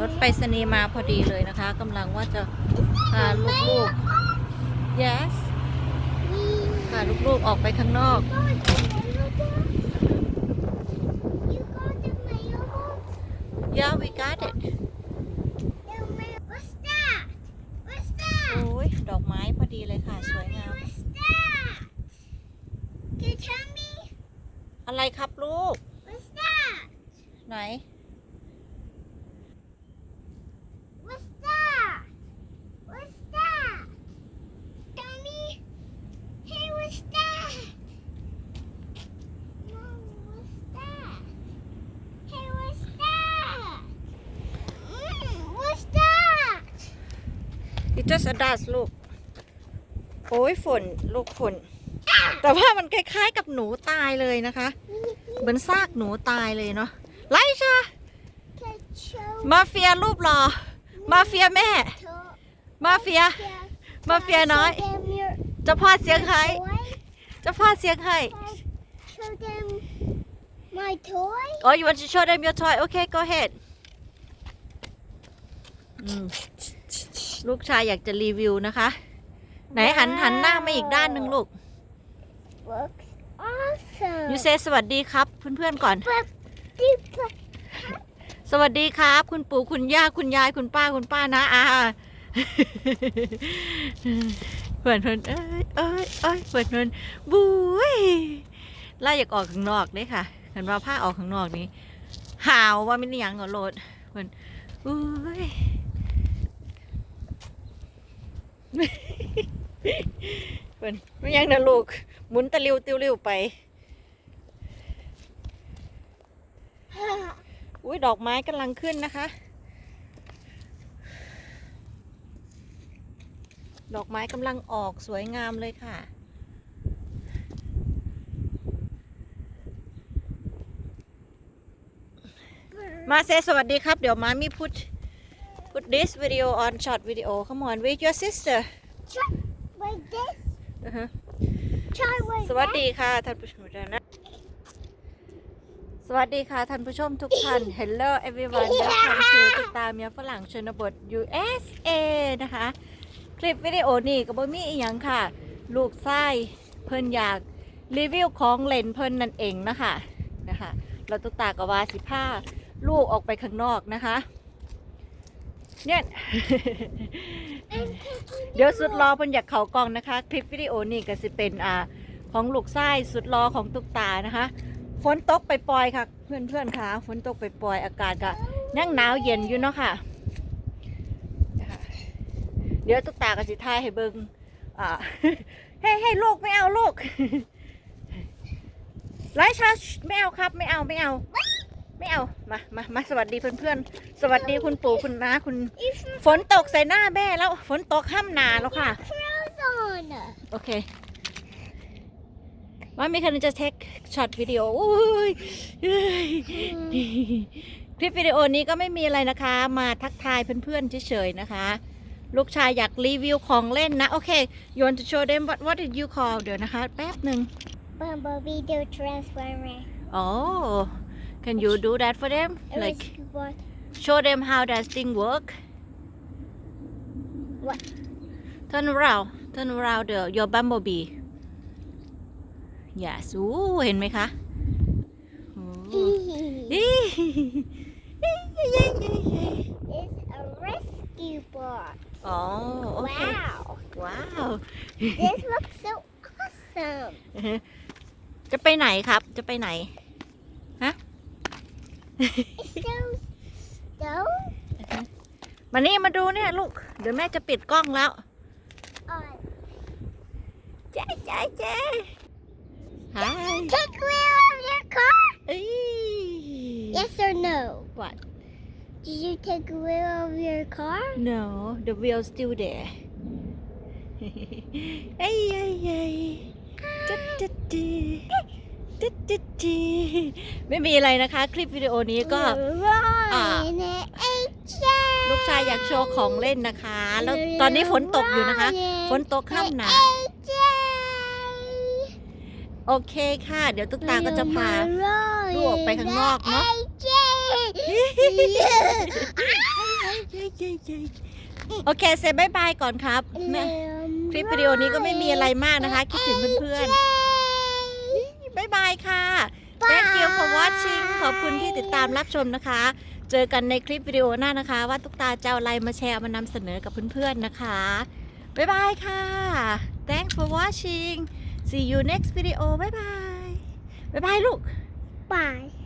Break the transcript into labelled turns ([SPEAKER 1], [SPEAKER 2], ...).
[SPEAKER 1] รถไปรษณีย์มาพอดีเลยนะคะกำลังว่าจะพาลูกๆ yes พาลูกๆออกไปข้างนอก yeah we got it โอ้ยดอกไม้พอดีเลยค่ะ สวยงาม อะไรครับลูก ไหน it just a dust ลูก โอ้ยฝนลูกฝนแต่ว่ามันคล้ายๆกับหนูตายเลยนะคะ เหมือนซากหนูตายเลยเนาะไลชามาเฟียรูปหล่อมาเฟียแม่ มาเฟีย มาเฟียน้อยเจะพอดเสียงไห้เจะพอดเสียงไห้
[SPEAKER 2] Show them my toy.
[SPEAKER 1] อ๋อ you want to show them your toy okay go ahead อืม ลูกชายอยากจะรีวิวนะคะ ไหนหันหันหน้ามาอีกด้านหนึ่งลูก
[SPEAKER 2] Looks awesome.
[SPEAKER 1] you say สวัสดีครับเพื่อนๆก่อน
[SPEAKER 2] But deep
[SPEAKER 1] สวัสดีครับ คุณปู่คุณย่าคุณยายคุณป้าคุณป้านะอาเพื่อนเพื่อนเอ้ยเอ้ยเอ้ยเพื่อนเพื่อนบุ้ยไล่อยากออกข้างนอกเลยค่ะเห็นว่าผ้าออกข้างนอกนี้ห่าวว่าไม่ได้หยังเหรอโหลดเพื่อนอุ้ย เพื่นไม่ยังนะลูก หมุนตะลิวติวลิวไป อุ้ยดอกไม้กำลังขึ้นนะคะ ดอกไม้กำลังออกสวยงามเลยค่ะมาเซสวัสดีครับ เดี๋ยวมามีพุท put this video on short video come on with your sister
[SPEAKER 2] Try like this.
[SPEAKER 1] อือฮะ
[SPEAKER 2] Try like
[SPEAKER 1] สวัส
[SPEAKER 2] that.
[SPEAKER 1] ดีค่ะท่านผู้ชมทุกท่านนะ สวัสดีค่ะท่านผู้ชมทุกท่าน Hello everyone welcome to ติดตามเมียฝรั่งชนบท USA นะคะ คลิปวิดีโอนี้ก็บ่มีอีหยังค่ะ ลูกไส้เพิ่นอยากรีวิวของเล่นเพิ่นนั่นเองนะคะนะคะ เราตุกตากะว่าสิผ้าลูกออกไปข้างนอกนะคะ เนี่ยเดี๋ยวสุดรอเพิ่นอยากเขากล้องนะคะ คลิปวิดีโอนี้ก็สิเป็นอ่าของลูกไส้สุดรอของตุกตานะคะฝนตกไปปล่อยค่ะ เพื่อนเพื่อนๆค่ะฝนตกไปปล่อยอากาศก็ยังหนาวเย็นอยู่เนาะค่ะนะเดี๋ยวตุกตาก็สิทายให้เบิงอ่าให้ให้ลูกไม่เอาลูกไลชาไม่เอาครับ ไม่เอาไม่เอา ไม่เอา มามามาสวัสดีเพื่อนเพื่อนๆ สวัสดีคุณปู่คุณน้าคุณ
[SPEAKER 2] If
[SPEAKER 1] ฝนตกใส่หน้าแม่แล้ว ฝนตกข้ามนาแล้วค่ะ
[SPEAKER 2] clothes on.
[SPEAKER 1] โอเคว่ามีคนจะเทคช็อตวิดีโออุ้ยเฮ้ยคลิปวิดีโอนี้ก็ไม่มีอะไรนะคะ มาทักทายเพื่อนๆเฉยๆนะคะ ลูกชายอยากรีวิวของเล่นนะ โอเค you want to show them what what did you call เดี๋ยวนะคะ แป๊บหนึ่ง
[SPEAKER 2] Bumblebee do transformer.
[SPEAKER 1] oh can you do that for them
[SPEAKER 2] It
[SPEAKER 1] like
[SPEAKER 2] was what?
[SPEAKER 1] show them how that thing work
[SPEAKER 2] What?
[SPEAKER 1] turn around turn around the your bumblebee yes อู้เห็นไหมคะอู้
[SPEAKER 2] it's a rescue box.
[SPEAKER 1] อ๋อโอเค
[SPEAKER 2] Wow.
[SPEAKER 1] ว้าว
[SPEAKER 2] this looks so awesome.
[SPEAKER 1] จะไปไหนครับ จะไปไหน
[SPEAKER 2] It's so so
[SPEAKER 1] มานี่มาดูเนี่ยลูก เดี๋ยวแม่จะปิดกล้องแล้ว
[SPEAKER 2] on.
[SPEAKER 1] เจ๊เจ๊เจ๊ Hi
[SPEAKER 2] Take wheel of your car?
[SPEAKER 1] เอ้ย
[SPEAKER 2] Yes or no?
[SPEAKER 1] What?
[SPEAKER 2] Did you take wheel of your car?
[SPEAKER 1] No the wheel still there เอ้ยเอ้ยเอ้ย ตึ๊ดตึ๊ดตึ๊ดตึ๊ดตึ๊ดตึ๊ดไม่มีอะไรนะคะ คลิปวิดีโอนี้ก็
[SPEAKER 2] Ryan AJ
[SPEAKER 1] ลูกชายอยากโชว์ของเล่นนะคะ แล้วตอนนี้ฝนตกอยู่นะคะ ฝนตกข้ามหนา
[SPEAKER 2] AJ
[SPEAKER 1] โอเคค่ะ เดี๋ยวตุ๊กตาก็จะพาลูกออกไปข้างนอกเนอะ
[SPEAKER 2] AJ
[SPEAKER 1] เย้เย้โอเคเซบายบายก่อนครับแม่คลิปวิดีโอนี้ก็ไม่มีอะไรมากนะคะ คิดถึงเพื่อนๆบายบายค่ะ Thank you for watching ขอบคุณที่ติดตามรับชมนะคะ เจอกันในคลิปวิดีโอหน้านะคะ ว่าตุ๊กตาจะเอาอะไรมาแชร์มานำเสนอกับเพื่อนๆนะคะบายบายค่ะ Thanks for watching see you next video บายบายบายบายลูก
[SPEAKER 2] Bye.